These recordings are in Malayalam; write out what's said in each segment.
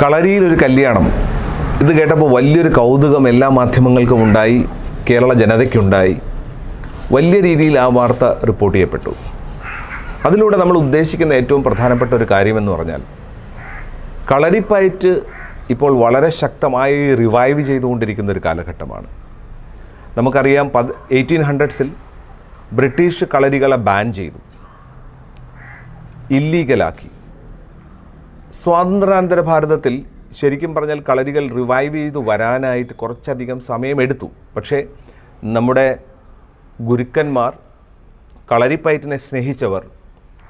കളരിയിൽ ഒരു കല്യാണം. ഇത് കേട്ടപ്പോൾ വലിയൊരു കൗതുകം എല്ലാ മാധ്യമങ്ങൾക്കും ഉണ്ടായി കേരള ജനതയ്ക്കുണ്ടായി. വലിയ രീതിയിൽ ആ വാർത്ത റിപ്പോർട്ട് ചെയ്യപ്പെട്ടു. അതിലൂടെ നമ്മൾ ഉദ്ദേശിക്കുന്ന ഏറ്റവും പ്രധാനപ്പെട്ട ഒരു കാര്യമെന്ന് പറഞ്ഞാൽ കളരിപ്പയറ്റ് ഇപ്പോൾ വളരെ ശക്തമായി റിവൈവ് ചെയ്തുകൊണ്ടിരിക്കുന്ന ഒരു കാലഘട്ടമാണ്. നമുക്കറിയാം പത് എയ്റ്റീൻ ഹൺഡ്രഡ്സിൽ ബ്രിട്ടീഷ് കളരികളെ ബാൻ ചെയ്തു. ഇല്ലീഗലാക്കി സ്വാതന്ത്ര്യാനന്തര ഭാരതത്തിൽ ശരിക്കും പറഞ്ഞാൽ കളരികൾ റിവൈവ് ചെയ്ത് വരാനായിട്ട് കുറച്ചധികം സമയമെടുത്തു. പക്ഷേ നമ്മുടെ ഗുരുക്കന്മാർ കളരിപ്പയറ്റിനെ സ്നേഹിച്ചവർ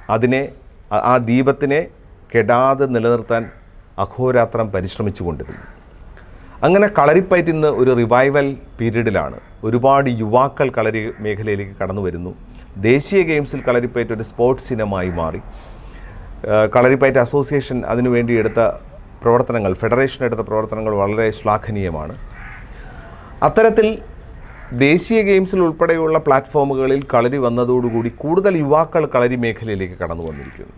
അതിനെ ആ- ദീപത്തിനെ കെടാതെ നിലനിർത്താൻ അഹോരാത്രം പരിശ്രമിച്ചു കൊണ്ടിരുന്നു അങ്ങനെ കളരിപ്പയറ്റ് ഇന്ന് ഒരു റിവൈവൽ പീരീഡിലാണ്. ഒരുപാട് യുവാക്കൾ കളരി മേഖലയിലേക്ക് കടന്നു വരുന്നു ദേശീയ ഗെയിംസിൽ കളരിപ്പയറ്റ് ഒരു സ്പോർട്സ് ഇനമായി മാറി. കളരിപ്പയറ്റ് അസോസിയേഷൻ അതിനുവേണ്ടി എടുത്ത പ്രവർത്തനങ്ങൾ ഫെഡറേഷൻ എടുത്ത പ്രവർത്തനങ്ങൾ വളരെ ശ്ലാഘനീയമാണ്. അത്തരത്തിൽ ദേശീയ ഗെയിംസിൽ ഉൾപ്പെടെയുള്ള പ്ലാറ്റ്ഫോമുകളിൽ കളരി വന്നതോടുകൂടി കൂടുതൽ യുവാക്കൾ കളരി മേഖലയിലേക്ക് കടന്നു വന്നിരിക്കുന്നു.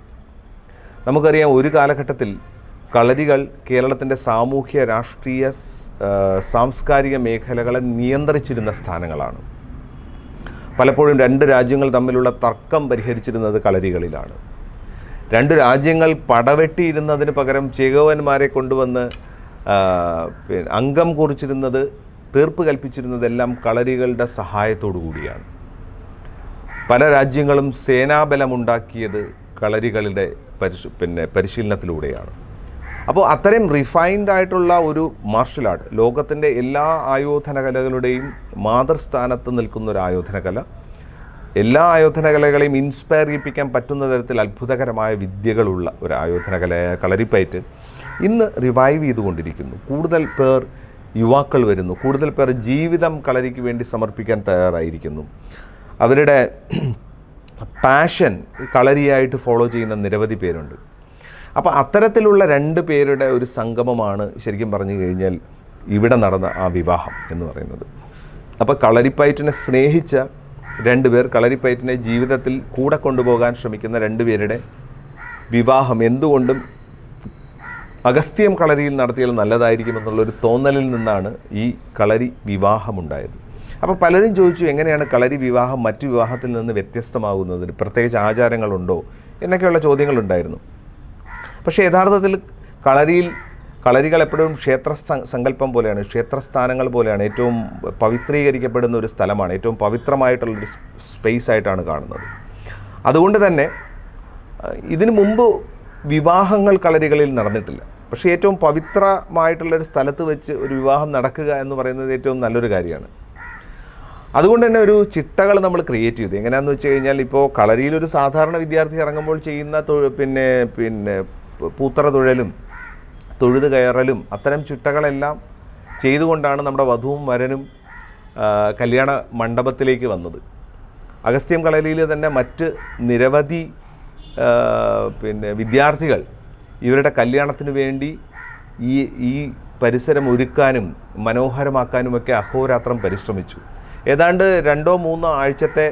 നമുക്കറിയാം ഒരു കാലഘട്ടത്തിൽ കളരികൾ കേരളത്തിന്റെ സാമൂഹ്യ രാഷ്ട്രീയ സാംസ്കാരിക മേഖലകളെ നിയന്ത്രിച്ചിരുന്ന സ്ഥാനങ്ങളാണ്. പലപ്പോഴും രണ്ട് രാജ്യങ്ങൾ തമ്മിലുള്ള തർക്കം പരിഹരിച്ചിരുന്നത് കളരികളിലാണ്. രണ്ട് രാജ്യങ്ങൾ പടവെട്ടിയിരുന്നതിന് പകരം ചേകോവന്മാരെ കൊണ്ടുവന്ന് അംഗം കുറിച്ചിരുന്നത് തീർപ്പ് കൽപ്പിച്ചിരുന്നതെല്ലാം കളരികളുടെ സഹായത്തോടു കൂടിയാണ്. പല രാജ്യങ്ങളും സേനാബലമുണ്ടാക്കിയത് കളരികളുടെ പരിശു പിന്നെ പരിശീലനത്തിലൂടെയാണ്. അപ്പോൾ അത്രയും റിഫൈൻഡ് ആയിട്ടുള്ള ഒരു മാർഷൽ ആർട്ട് ലോകത്തിന്റെ എല്ലാ ആയോധന കലകളുടെയും മാതൃസ്ഥാനത്ത് നിൽക്കുന്ന ഒരു ആയോധന കല എല്ലാ ആയോധന കലകളെയും ഇൻസ്പയർ ചെയ്യിപ്പിക്കാൻ പറ്റുന്ന തരത്തിൽ അത്ഭുതകരമായ വിദ്യകളുള്ള ഒരു ആയോധന കലയായ കളരിപ്പയറ്റ് ഇന്ന് റിവൈവ് ചെയ്തുകൊണ്ടിരിക്കുന്നു. കൂടുതൽ പേർ യുവാക്കൾ വരുന്നു. കൂടുതൽ പേർ ജീവിതം കളരിക്ക് വേണ്ടി സമർപ്പിക്കാൻ തയ്യാറായിരിക്കുന്നു. അവരുടെ പാഷൻ കളരിയായിട്ട് ഫോളോ ചെയ്യുന്ന നിരവധി പേരുണ്ട്. അപ്പോൾ അത്തരത്തിലുള്ള രണ്ട് പേരുടെ ഒരു സംഗമമാണ് ശരിക്കും പറഞ്ഞു കഴിഞ്ഞാൽ ഇവിടെ നടന്ന ആ വിവാഹം എന്ന് പറയുന്നത്. അപ്പോൾ കളരിപ്പയറ്റിനെ സ്നേഹിച്ച രണ്ട് പേർ കളരിപ്പയറ്റിനെ ജീവിതത്തിൽ കൂടെ കൊണ്ടുപോകാൻ ശ്രമിക്കുന്ന രണ്ടുപേരുടെ വിവാഹം എന്തുകൊണ്ടും അഗസ്ത്യം കളരിയിൽ നടത്തിയാൽ നല്ലതായിരിക്കും എന്നുള്ളൊരു തോന്നലിൽ നിന്നാണ് ഈ കളരി വിവാഹമുണ്ടായത്. അപ്പോൾ പലരും ചോദിച്ചു എങ്ങനെയാണ് കളരി വിവാഹം മറ്റു വിവാഹത്തിൽ നിന്ന് വ്യത്യസ്തമാകുന്നതിന്? പ്രത്യേകിച്ച് ആചാരങ്ങളുണ്ടോ? എന്നൊക്കെയുള്ള ചോദ്യങ്ങളുണ്ടായിരുന്നു. പക്ഷേ യഥാർത്ഥത്തിൽ കളരിയിൽ കളരികൾ എപ്പോഴും ക്ഷേത്ര സങ്കല്പം പോലെയാണ് ക്ഷേത്രസ്ഥാനങ്ങൾ പോലെയാണ് ഏറ്റവും പവിത്രീകരിക്കപ്പെടുന്ന ഒരു സ്ഥലമാണ് ഏറ്റവും പവിത്രമായിട്ടുള്ളൊരു സ്പേസ് ആയിട്ടാണ് കാണുന്നത്. അതുകൊണ്ട് തന്നെ ഇതിനു മുമ്പ് വിവാഹങ്ങൾ കളരികളിൽ നടന്നിട്ടില്ല. പക്ഷേ ഏറ്റവും പവിത്രമായിട്ടുള്ളൊരു സ്ഥലത്ത് വെച്ച് ഒരു വിവാഹം നടക്കുക എന്ന് പറയുന്നത് ഏറ്റവും നല്ലൊരു കാര്യമാണ്. അതുകൊണ്ട് തന്നെ ഒരു ചിട്ടകൾ നമ്മൾ ക്രിയേറ്റ് ചെയ്തു. എങ്ങനെയാണെന്ന് വെച്ച് കഴിഞ്ഞാൽ ഇപ്പോൾ കളരിയിൽ ഒരു സാധാരണ വിദ്യാർത്ഥി ഇറങ്ങുമ്പോൾ ചെയ്യുന്ന പിന്നെ പിന്നെ പൂത്തറ തുഴലും തൊഴുത് കയറലും അത്തരം ചിട്ടകളെല്ലാം ചെയ്തുകൊണ്ടാണ് നമ്മുടെ വധുവും വരനും കല്യാണ മണ്ഡപത്തിലേക്ക് വന്നത്. അഗസ്ത്യം കളരിയിൽ തന്നെ മറ്റ് നിരവധി പിന്നെ വിദ്യാർത്ഥികൾ ഇവരുടെ കല്യാണത്തിന് വേണ്ടി ഈ ഈ പരിസരം ഒരുക്കാനും മനോഹരമാക്കാനുമൊക്കെ അഹോരാത്രം പരിശ്രമിച്ചു. ഏതാണ്ട് രണ്ടോ മൂന്നോ ആഴ്ചത്തെ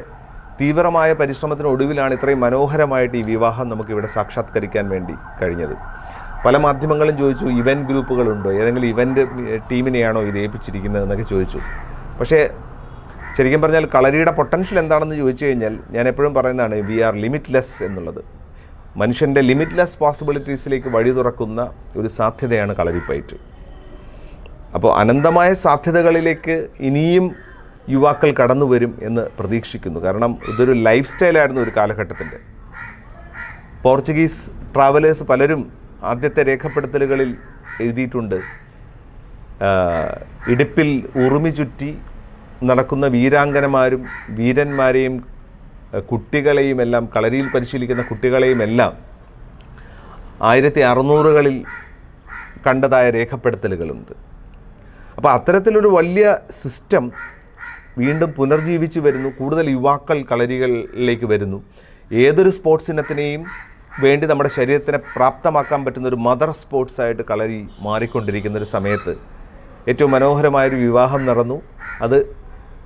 തീവ്രമായ പരിശ്രമത്തിനൊടുവിലാണ് ഇത്രയും മനോഹരമായിട്ട് ഈ വിവാഹം നമുക്കിവിടെ സാക്ഷാത്കരിക്കാൻ വേണ്ടി കഴിഞ്ഞത്. പല മാധ്യമങ്ങളും ചോദിച്ചു ഇവന്റ് ഗ്രൂപ്പുകളുണ്ടോ? ഏതെങ്കിലും ഇവന്റ് ടീമിനെയാണോ ഇത് ഏൽപ്പിച്ചിരിക്കുന്നത്? എന്നൊക്കെ ചോദിച്ചു. പക്ഷേ ശരിക്കും പറഞ്ഞാൽ കളരിയുടെ പൊട്ടൻഷ്യൽ എന്താണെന്ന് ചോദിച്ചു കഴിഞ്ഞാൽ ഞാൻ എപ്പോഴും പറയുന്നതാണ് വി ആർ ലിമിറ്റ്ലെസ് എന്നുള്ളത്. മനുഷ്യന്റെ ലിമിറ്റ്ലെസ് പോസിബിലിറ്റീസിലേക്ക് വഴി തുറക്കുന്ന ഒരു സാധ്യതയാണ് കളരിപ്പയറ്റ്. അപ്പോൾ അനന്തമായ സാധ്യതകളിലേക്ക് ഇനിയും യുവാക്കൾ കടന്നു വരും എന്ന് പ്രതീക്ഷിക്കുന്നു. കാരണം ഇതൊരു ലൈഫ് സ്റ്റൈലായിരുന്നു ഒരു കാലഘട്ടത്തിന്റെ. പോർച്ചുഗീസ് ട്രാവലേഴ്സ് പലരും ആദ്യത്തെ രേഖപ്പെടുത്തലുകളിൽ എഴുതിയിട്ടുണ്ട് ഇടുപ്പിൽ ഉറുമി ചുറ്റി നടക്കുന്ന വീരാങ്കനമാരും വീരന്മാരെയും കുട്ടികളെയും എല്ലാം കളരിയിൽ പരിശീലിക്കുന്ന കുട്ടികളെയും എല്ലാം ആയിരത്തി അറുന്നൂറുകളിൽ കണ്ടതായ രേഖപ്പെടുത്തലുകളുണ്ട്. അപ്പോൾ അത്തരത്തിലൊരു വലിയ സിസ്റ്റം വീണ്ടും പുനർജീവിച്ച് വരുന്നു. കൂടുതൽ യുവാക്കൾ കളരികളിലേക്ക് വരുന്നു. ഏതൊരു സ്പോർട്സ് ഇനത്തിനെയും വേണ്ടി നമ്മുടെ ശരീരത്തിനെ പ്രാപ്തമാക്കാൻ പറ്റുന്ന ഒരു മദർ സ്പോർട്സ് ആയിട്ട് കളരി മാറിക്കൊണ്ടിരിക്കുന്ന ഒരു സമയത്ത് ഏറ്റവും മനോഹരമായൊരു വിവാഹം നടന്നു. അത്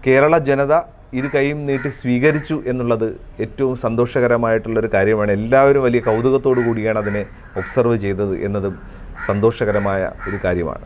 കേരള ജനത ഇരു കൈയും നീട്ടി സ്വീകരിച്ചു എന്നുള്ളത് ഏറ്റവും സന്തോഷകരമായിട്ടുള്ളൊരു കാര്യമാണ്. എല്ലാവരും വലിയ കൗതുകത്തോടു കൂടിയാണ് അതിനെ ഒബ്സർവ് ചെയ്തത് എന്നതും സന്തോഷകരമായ ഒരു കാര്യമാണ്.